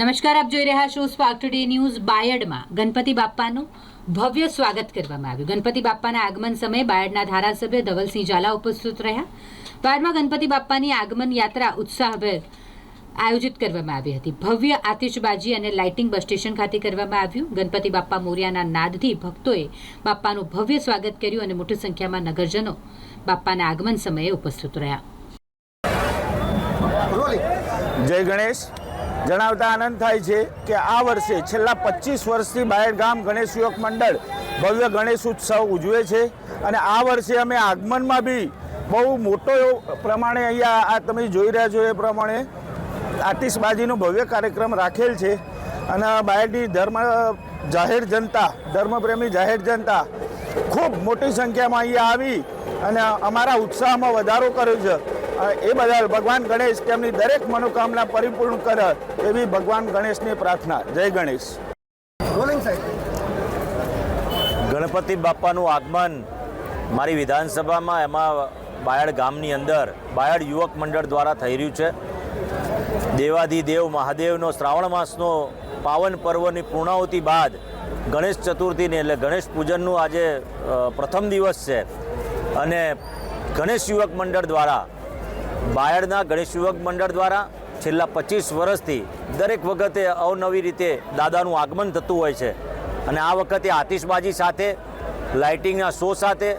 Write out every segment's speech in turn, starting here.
નમસ્કાર આપ જોઈ રહ્યા છો સ્પાર્ક ટુડે ન્યૂઝ બાયડમાં. ગણપતિ બાપ્પાનું ભવ્ય સ્વાગત કરવામાં આવ્યું. ગણપતિ બાપ્પાના આગમન સમયે બાયડના ધારાસભ્ય ધવલસિંહ ઝાલા ઉપસ્થિત રહ્યા. બાયડમાં ગણપતિ બાપ્પાની આગમન યાત્રા ઉત્સાહભેર આયોજિત કરવામાં આવી હતી. ભવ્ય આતિશબાજી અને લાઇટિંગ બસ સ્ટેશન ખાતે કરવામાં આવ્યું. ગણપતિ બાપ્પા મોરિયાના નાદથી ભક્તોએ બાપ્પાનું ભવ્ય સ્વાગત કર્યું અને મોટી સંખ્યામાં નગરજનો બાપ્પાના આગમન સમયે ઉપસ્થિત રહ્યા. જય ગણેશ. જણાવતા આનંદ થાય છે કે આ વર્ષે છેલ્લા પચીસ વર્ષથી બાયડ ગામ ગણેશ યુવક મંડળ ભવ્ય ગણેશ ઉત્સવ ઉજવે છે અને આ વર્ષે અમે આગમનમાં બી બહુ મોટો પ્રમાણે અહીંયા આ તમે જોઈ રહ્યા છો એ પ્રમાણે આતિશબાજીનો ભવ્ય કાર્યક્રમ રાખેલ છે. અને બાયડની ધર્મ, જાહેર જનતા, ધર્મપ્રેમી જાહેર જનતા ખૂબ મોટી સંખ્યામાં અહીંયા આવી અને અમારા ઉત્સાહમાં વધારો કર્યો છે. એ બદલ ભગવાન ગણેશ તેમની દરેક મનોકામના પરિપૂર્ણ કરે એવી ભગવાન ગણેશની પ્રાર્થના. જય ગણેશ. ગણપતિ બાપાનું આગમન મારી વિધાનસભામાં એમાં બાયડ ગામની અંદર બાયડ યુવક મંડળ દ્વારા થઈ રહ્યું છે. દેવાધિદેવ મહાદેવનો શ્રાવણ માસનો પાવન પર્વની પૂર્ણાહુતિ બાદ ગણેશ ચતુર્થીને એટલે ગણેશ પૂજનનું આજે પ્રથમ દિવસ છે. અને ગણેશ યુવક મંડળ દ્વારા બાયડના ગણેશ યુવક મંડળ દ્વારા છેલ્લા પચીસ વર્ષથી દરેક વખતે અવનવી રીતે દાદાનું આગમન થતું હોય છે. અને આ વખતે આતિશબાજી સાથે, લાઇટિંગના શો સાથે,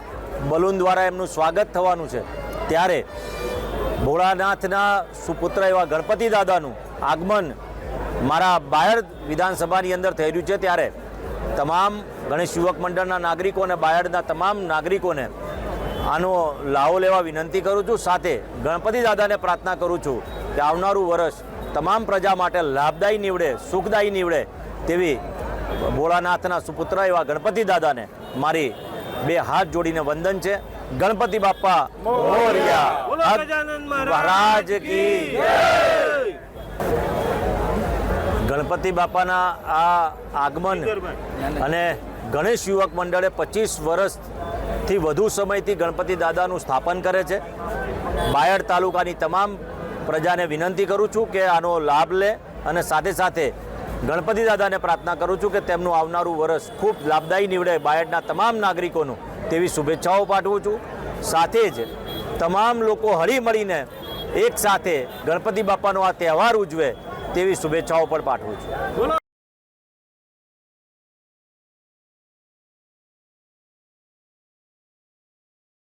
બલૂન દ્વારા એમનું સ્વાગત થવાનું છે. ત્યારે ભોળાનાથના સુપુત્ર એવા ગણપતિ દાદાનું આગમન મારા બાયડ વિધાનસભાની અંદર થઈ રહ્યું છે. ત્યારે તમામ ગણેશ યુવક મંડળના નાગરિકો અને બાયડના તમામ નાગરિકોને આનો લાવો લેવા વિનંતી કરું છું. સાથે ગણપતિ દાદાને પ્રાર્થના કરું છું કે આવનારું વર્ષ તમામ પ્રજા માટે લાભદાયી નીવડે સુખદાયી નીવડે તેવી ભોળાનાથના સુપુત્ર એવા ગણપતિ દાદાને મારી બે હાથ જોડીને વંદન છે. ગણપતિ બાપા મોરયા. મહારાજ કી ગણપતિ બાપાના આ આગમન અને ગણેશ યુવક મંડળે પચીસ વર્ષથી વધુ સમયથી ગણપતિ દાદાનું સ્થાપન કરે છે. બાયડ તાલુકાની તમામ પ્રજાને વિનંતી કરું છું કે આનો લાભ લે અને સાથે સાથે ગણપતિ દાદાને પ્રાર્થના કરું છું કે તેમનું આવનારું વર્ષ ખૂબ લાભદાયી નીવડે બાયડના તમામ નાગરિકોનું તેવી શુભેચ્છાઓ પાઠવું છું. સાથે જ તમામ લોકો હળી મળીને એક સાથે ગણપતિ બાપાનો આ તહેવાર ઉજવે તેવી શુભેચ્છાઓ પણ પાઠવું છું.